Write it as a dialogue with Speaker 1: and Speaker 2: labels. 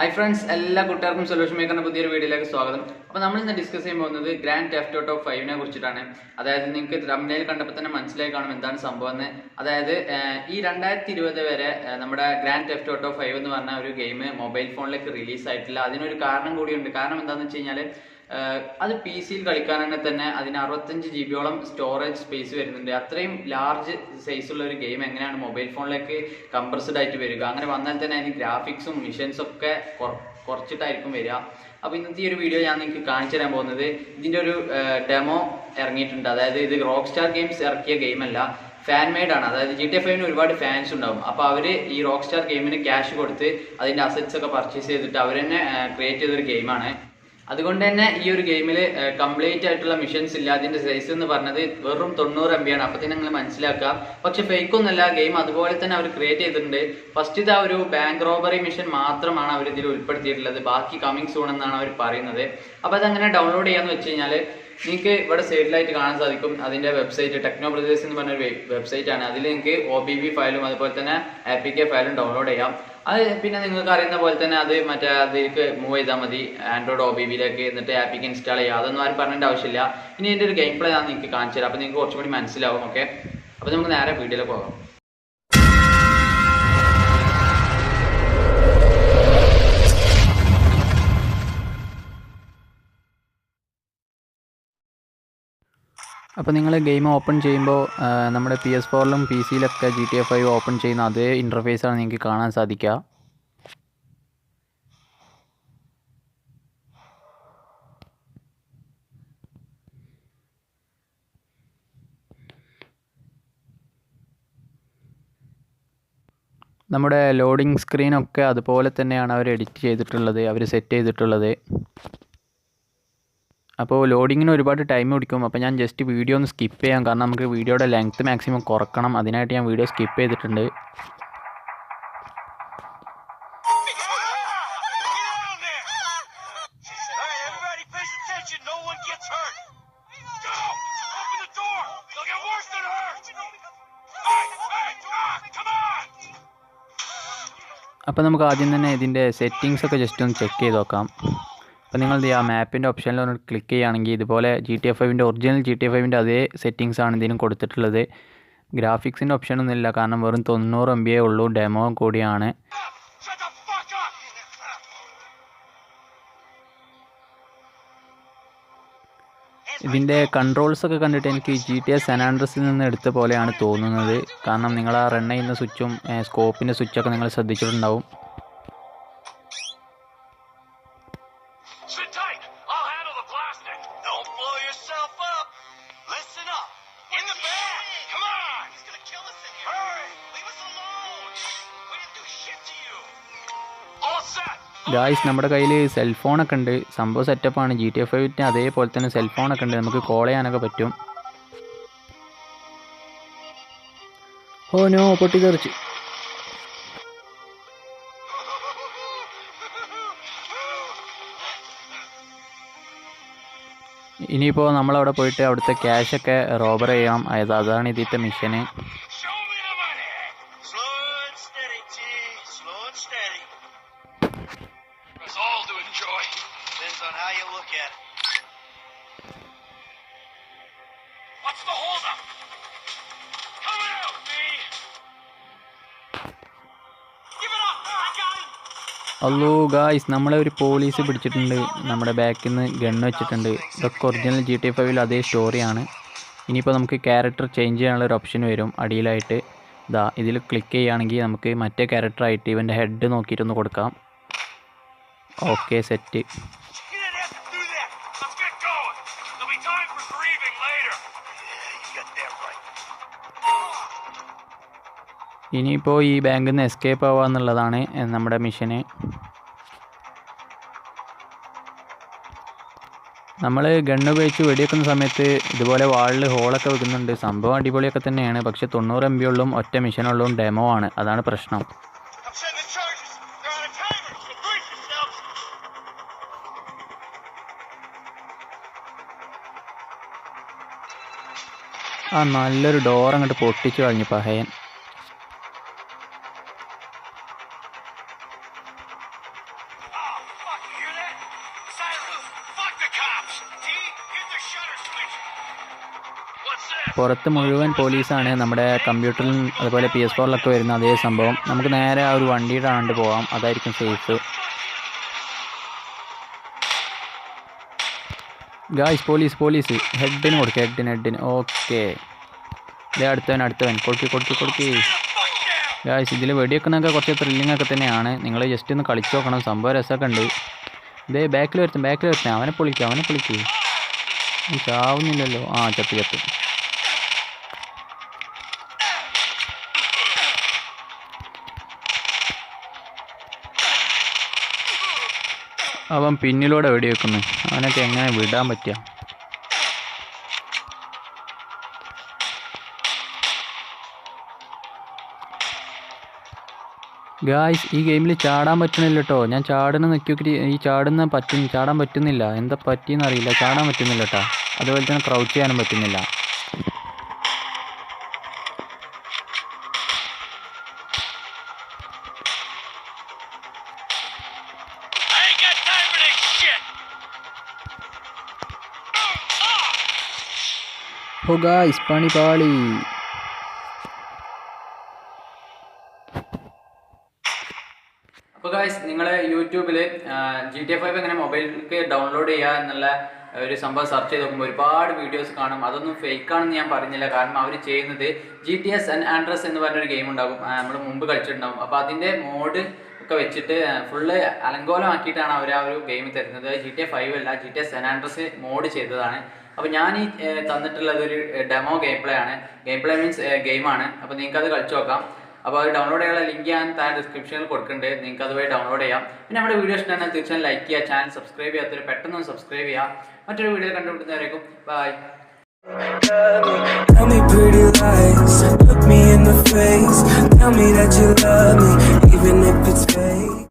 Speaker 1: Hi friends എല്ലാ കൂട്ടുകാർക്കും solution മേക്കറിന്റെ പുതിയൊരു വീഡിയോയിലേക്ക് സ്വാഗതം. അപ്പോൾ നമ്മൾ ഇന്ന് ഡിസ്കസ് ചെയ്യാൻ പോകുന്നത് ഗ്രാൻഡ് ടെഫ്റ്റ് ഔട്ട് ഓഫ് ഫൈവിനെ കുറിച്ചിട്ടാണ്. അതായത് നിങ്ങൾക്ക് തമിഴിൽ കണ്ടപ്പോൾ തന്നെ മനസ്സിലായി കാണും എന്താണ് സംഭവം എന്ന്. അതായത് ഈ രണ്ടായിരത്തി ഇരുപത് വരെ നമ്മുടെ grand theft out of five എന്ന് പറഞ്ഞ ഒരു ഗെയിം മൊബൈൽ ഫോണിലേക്ക് റിലീസ് ആയിട്ടില്ല. അതിനൊരു കാരണം കൂടിയുണ്ട്. കാരണം എന്താണെന്ന് വെച്ച് കഴിഞ്ഞാൽ അത് പി സിയിൽ കളിക്കാനാണെങ്കിൽ തന്നെ അതിന് അറുപത്തഞ്ച് ജി ബിയോളം സ്റ്റോറേജ് സ്പേസ് വരുന്നുണ്ട്. അത്രയും ലാർജ് സൈസുള്ള ഒരു ഗെയിം എങ്ങനെയാണ് മൊബൈൽ ഫോണിലേക്ക് കംപ്രസ്ഡ് ആയിട്ട് വരിക? അങ്ങനെ വന്നാൽ തന്നെ അതിന് ഗ്രാഫിക്സും മിഷൻസും ഒക്കെ കുറ- കുറച്ചിട്ടായിരിക്കും വരിക. അപ്പോൾ ഇന്നത്തെ ഈ ഒരു വീഡിയോ ഞാൻ നിങ്ങൾക്ക് കാണിച്ചു തരാൻ പോകുന്നത് ഇതിന്റെ ഒരു ഡെമോ ഇറങ്ങിയിട്ടുണ്ട്. അതായത് ഇത് റോക്ക് സ്റ്റാർ ഗെയിംസ് ഇറക്കിയ ഗെയിമല്ല ഫാൻ മെയ്ഡ് ആണ്. അതായത് ജി ടി എഫ് ഒരുപാട് ഫാൻസ് ഉണ്ടാവും. അപ്പോൾ അവർ ഈ റോക്ക് സ്റ്റാർ ഗെയിമിന് ക്യാഷ് കൊടുത്ത് അതിന്റെ അസറ്റ്സ് ഒക്കെ പർച്ചേസ് ചെയ്തിട്ട് അവർ തന്നെ ക്രിയേറ്റ് ചെയ്തൊരു ഗെയിമാണ് അതുകൊണ്ട് തന്നെ ഈ ഒരു ഗെയിമിൽ കംപ്ലീറ്റ് ആയിട്ടുള്ള മിഷൻസ് ഇല്ല. അതിന്റെ സൈസ് എന്ന് പറഞ്ഞത് വെറും തൊണ്ണൂറ് എം ബി ആണ്. അപ്പൊ തന്നെ നിങ്ങൾ മനസ്സിലാക്കുക. പക്ഷെ ഫേക്ക് ഒന്നല്ല ഗെയിം അതുപോലെ തന്നെ അവർ ക്രിയേറ്റ് ചെയ്തിട്ടുണ്ട്. ഫസ്റ്റ് ഇത് ആ ഒരു ബാങ്ക് റോബറി മിഷൻ മാത്രമാണ് അവർ ഇതിൽ ഉൾപ്പെടുത്തിയിട്ടുള്ളത്. ബാക്കി കമ്മിങ് സൂൺ എന്നാണ് അവർ പറയുന്നത്. അപ്പൊ അതങ്ങനെ ഡൗൺലോഡ് ചെയ്യാന്ന് വെച്ച് കഴിഞ്ഞാൽ നിങ്ങൾക്ക് ഇവിടെ സൈഡിലായിട്ട് കാണാൻ സാധിക്കും. അതിന്റെ വെബ്സൈറ്റ് ടെക്നോ ബ്രദേഴ്സ് എന്ന് പറഞ്ഞ ഒരു വെബ്സൈറ്റ് ആണ്. അതിൽ നിങ്ങൾക്ക് ഒ ബി ബി ഫയലും അതുപോലെ തന്നെ എ പി കെ ഫയലും ഡൗൺലോഡ് ചെയ്യാം. അത് പിന്നെ നിങ്ങൾക്ക് അറിയുന്ന പോലെ തന്നെ അത് മറ്റേ അതിലേക്ക് മൂവ് ചെയ്താൽ മതി. ആൻഡ്രോയിഡ് ഒ ബി ബിയിലേക്ക് എന്നിട്ട് ആപ്പിക്ക് ഇൻസ്റ്റാൾ ചെയ്യുക. അതൊന്നും ആരും പറഞ്ഞേണ്ട ആവശ്യമില്ല. ഇനി ഇതിന്റെ ഒരു ഗെയിം പ്ലേ ഞാൻ നിങ്ങൾക്ക് കാണിച്ചു തരാം അപ്പോൾ നിങ്ങൾക്ക് കുറച്ചുകൂടി മനസ്സിലാവും. ഓക്കെ അപ്പോൾ നമുക്ക് നേരെ വീഡിയോയിലേക്ക് പോകാം. അപ്പോൾ നിങ്ങൾ ഗെയിം ഓപ്പൺ ചെയ്യുമ്പോൾ നമ്മുടെ പി എസ് ഫോറിലും P സിയിലൊക്കെ G T F I open ചെയ്യുന്ന അതേ ഇന്റർഫേസാണ് നിങ്ങൾക്ക് കാണാൻ സാധിക്കുക. നമ്മുടെ ലോഡിംഗ് സ്ക്രീനൊക്കെ അതുപോലെ തന്നെയാണ് അവർ എഡിറ്റ് ചെയ്തിട്ടുള്ളത് അവർ സെറ്റ് ചെയ്തിട്ടുള്ളത്. അപ്പോൾ ലോഡിങ്ങിന് ഒരുപാട് ടൈം പിടിക്കും. അപ്പോൾ ഞാൻ ജസ്റ്റ് വീഡിയോ ഒന്ന് സ്കിപ്പ് ചെയ്യാം. കാരണം നമുക്ക് വീഡിയോയുടെ ലെങ്ത്ത് മാക്സിമം കുറക്കണം. അതിനായിട്ട് ഞാൻ വീഡിയോ സ്കിപ്പ് ചെയ്തിട്ടുണ്ട്! അപ്പോൾ നമുക്ക് ആദ്യം തന്നെ ഇതിന്റെ സെറ്റിങ്സൊക്കെ ജസ്റ്റ് ഒന്ന് ചെക്ക് ചെയ്ത് നോക്കാം. അപ്പോൾ നിങ്ങൾ എന്ത് ചെയ്യുക മാപ്പിന്റെ ഓപ്ഷനിൽ ഒന്ന് ക്ലിക്ക് ചെയ്യുകയാണെങ്കിൽ ഇതുപോലെ ജി ടി എഫ് ഐവിന്റെ ഒറിജിനൽ ജി ടി എഫ് ഐവിന്റെ അതേ സെറ്റിങ്സ് ആണ് ഇതിനും കൊടുത്തിട്ടുള്ളത്. ഗ്രാഫിക്സിന്റെ ഓപ്ഷനൊന്നും ഇല്ല കാരണം വെറും തൊണ്ണൂറ് എം ബി ഉള്ളൂ. ഡെമോ കൂടിയാണ്! ഇതിന്റെ കൺട്രോൾസ് ഒക്കെ കണ്ടിട്ട് എനിക്ക് ജി ടി എസ് സെനാൻഡ്രസിൽ നിന്ന് എടുത്ത പോലെയാണ് തോന്നുന്നത്. കാരണം നിങ്ങൾ ആ റൺ ചെയ്യുന്ന സ്വിച്ചും സ്കോപ്പിന്റെ സ്വിച്ചൊക്കെ നിങ്ങൾ ശ്രദ്ധിച്ചിട്ടുണ്ടാവും. ഗായ്സ് നമ്മുടെ കയ്യിൽ സെൽഫോണൊക്കെ ഉണ്ട്. സംഭവം സെറ്റപ്പാണ് ജി ടി എഫ് ഐറ്റിന് അതേപോലെ തന്നെ സെൽഫോണൊക്കെ ഉണ്ട്. നമുക്ക് കോൾ ചെയ്യാനൊക്കെ പറ്റും. ഓ നോ പൊട്ടിത്തെറിച്ച്. ഇനിയിപ്പോൾ നമ്മളവിടെ പോയിട്ട് അവിടുത്തെ ക്യാഷൊക്കെ റോബർ ചെയ്യാം. അതായത് അതാണ് ഇതിന്റെ മിഷന്
Speaker 2: What's the holdup?
Speaker 1: അല്ലോ ഗായ്സ് നമ്മളെ ഒരു പോലീസ് പിടിച്ചിട്ടുണ്ട്. നമ്മുടെ ബാക്കിൽ നിന്ന് ഗണ്ണ് വെച്ചിട്ടുണ്ട്. ഇതൊക്കെ ഒറിജിനൽ ജി ടി ഫൈവിൽ അതേ സ്റ്റോറിയാണ് ഇനിയിപ്പോൾ നമുക്ക് ക്യാരക്ടർ ചേഞ്ച് ചെയ്യാനുള്ള ഒരു ഓപ്ഷൻ വരും അടിയിലായിട്ട്. ഇതാ ഇതിൽ ക്ലിക്ക് ചെയ്യുകയാണെങ്കിൽ നമുക്ക് മറ്റേ ക്യാരക്ടറായിട്ട് ഇവന്റെ ഹെഡ് നോക്കിയിട്ടൊന്ന് കൊടുക്കാം. ഓക്കെ സെറ്റ് ഇനിയിപ്പോൾ ഈ ബാങ്കിൽ നിന്ന് എസ്കേപ്പ് ആവുക എന്നുള്ളതാണ് നമ്മുടെ മിഷന് നമ്മൾ ഗണ്ണ് ഉപയോഗിച്ച് വെടിവെക്കുന്ന സമയത്ത് ഇതുപോലെ വാളിൽ ഹോളൊക്കെ വെക്കുന്നുണ്ട്. സംഭവം അടിപൊളിയൊക്കെ തന്നെയാണ്. പക്ഷെ തൊണ്ണൂറ് എം ബി ഉള്ളും ഒറ്റ മിഷനുള്ളും ഡെമോ ആണ്. അതാണ് പ്രശ്നം. ആ നല്ലൊരു ഡോർ അങ്ങോട്ട് പൊട്ടിച്ചു കളഞ്ഞു പഹയൻ.
Speaker 2: Fuck, you hear that? Silence. Fuck the cops. T, hit the shutter switch.
Speaker 3: പുറത്ത് മുഴുവൻ പോലീസാണ് നമ്മുടെ കമ്പ്യൂട്ടറിലും അതുപോലെ പി എസ് ഫോറിലൊക്കെ വരുന്ന അതേ സംഭവം നമുക്ക് നേരെ ആ ഒരു വണ്ടിയുടെ ആണ്ട് പോവാം അതായിരിക്കും സേഫ് ഗായ്സ് പോലീസ് പോലീസ് ഹെഡിന് കൊടുക്കുക ഹെഡിന് ഹെഡിന് ഓക്കെ ഇതേ അടുത്തവൻ അടുത്തവൻ കൊടുക്കി കൊടുക്കി കൊടുക്കി. ഗായ്സ് ഇതിൽ വെടിവെക്കുന്നതൊക്കെ കുറച്ച് ത്രില്ലിംഗ് ഒക്കെ തന്നെയാണ്. നിങ്ങൾ ജസ്റ്റ് ഒന്ന് കളിച്ച് നോക്കണം. സംഭവം രസമൊക്കെ ഉണ്ട്. ഇതേ ബാക്കിൽ വരുത്തും ബാക്കിൽ വരുത്തും. അവനെ പൊളിക്കും അവനെ പൊളിക്കും. ചാവുന്നില്ലല്ലോ. ആ ചത്ത് ചത്ത്. അവൻ പിന്നിലൂടെ വെടിവെക്കുന്നു. അവനൊക്കെ എങ്ങനെ വിടാൻ പറ്റുക? ഗായ്സ് ഈ ഗെയിമിൽ ചാടാൻ പറ്റണില്ല കേട്ടോ ഞാൻ ചാടുന്ന നിൽക്കി ഈ ചാടുന്ന പറ്റും ചാടാൻ പറ്റുന്നില്ല. എന്താ പറ്റിയെന്ന് അറിയില്ല. ചാടാൻ പറ്റുന്നില്ല കേട്ടോ അതുപോലെ തന്നെ ക്രൗച്ച് ചെയ്യാനും പറ്റുന്നില്ല. ഓ ഗായ്സ് പണി പാളി
Speaker 1: ഗായ്സ് നിങ്ങൾ യൂട്യൂബിൽ ജി ടി എഫ് ഫൈവ് എങ്ങനെ മൊബൈലിലേക്ക് ഡൗൺലോഡ് ചെയ്യുക എന്നുള്ള ഒരു സംഭവം സെർച്ച് ചെയ്ത് നോക്കുമ്പോൾ ഒരുപാട് വീഡിയോസ് കാണും. അതൊന്നും ഫേക്ക് ആണെന്ന് ഞാൻ പറഞ്ഞില്ല. കാരണം അവർ ചെയ്യുന്നത് G T S and Andreas എന്ന് പറഞ്ഞൊരു ഗെയിം ഉണ്ടാകും. നമ്മൾ മുമ്പ് കളിച്ചിട്ടുണ്ടാകും അപ്പോൾ അതിന്റെ മോഡ് ഒക്കെ വെച്ചിട്ട് ഫുള്ള് അലങ്കോലമാക്കിയിട്ടാണ് അവർ ആ ഒരു ഗെയിം തരുന്നത്. ജി ടി എ ഫൈവ് അല്ല G T S and Andreas mod ചെയ്തതാണ്. അപ്പോൾ ഞാൻ ഈ തന്നിട്ടുള്ളത് ഒരു ഡെമോ ഗെയിം പ്ലേ ആണ്. ഗെയിം പ്ലേ മീൻസ് ഗെയിമാണ് അപ്പോൾ നിങ്ങൾക്ക് അത് കളിച്ചു നോക്കാം. അപ്പോൾ അത് ഡൗൺലോഡ് ചെയ്യാനുള്ള ലിങ്ക് ഞാൻ താഴെ ഡിസ്ക്രിപ്ഷനിൽ കൊടുക്കുന്നുണ്ട് നിങ്ങൾക്ക് അതുവഴി ഡൗൺലോഡ് ചെയ്യാം. പിന്നെ നമ്മുടെ വീഡിയോ ഇഷ്ടമാണ് തീർച്ചയായും ലൈക്ക് ചെയ്യുക ചാനൽ സബ്സ്ക്രൈബ് ചെയ്യാത്തൊരു പെട്ടെന്ന് സബ്സ്ക്രൈബ് ചെയ്യുക. മറ്റൊരു video കണ്ടുപിടുന്നവരേക്കും bye
Speaker 4: Tell me pretty lies, look me in the face. Tell me that you love me,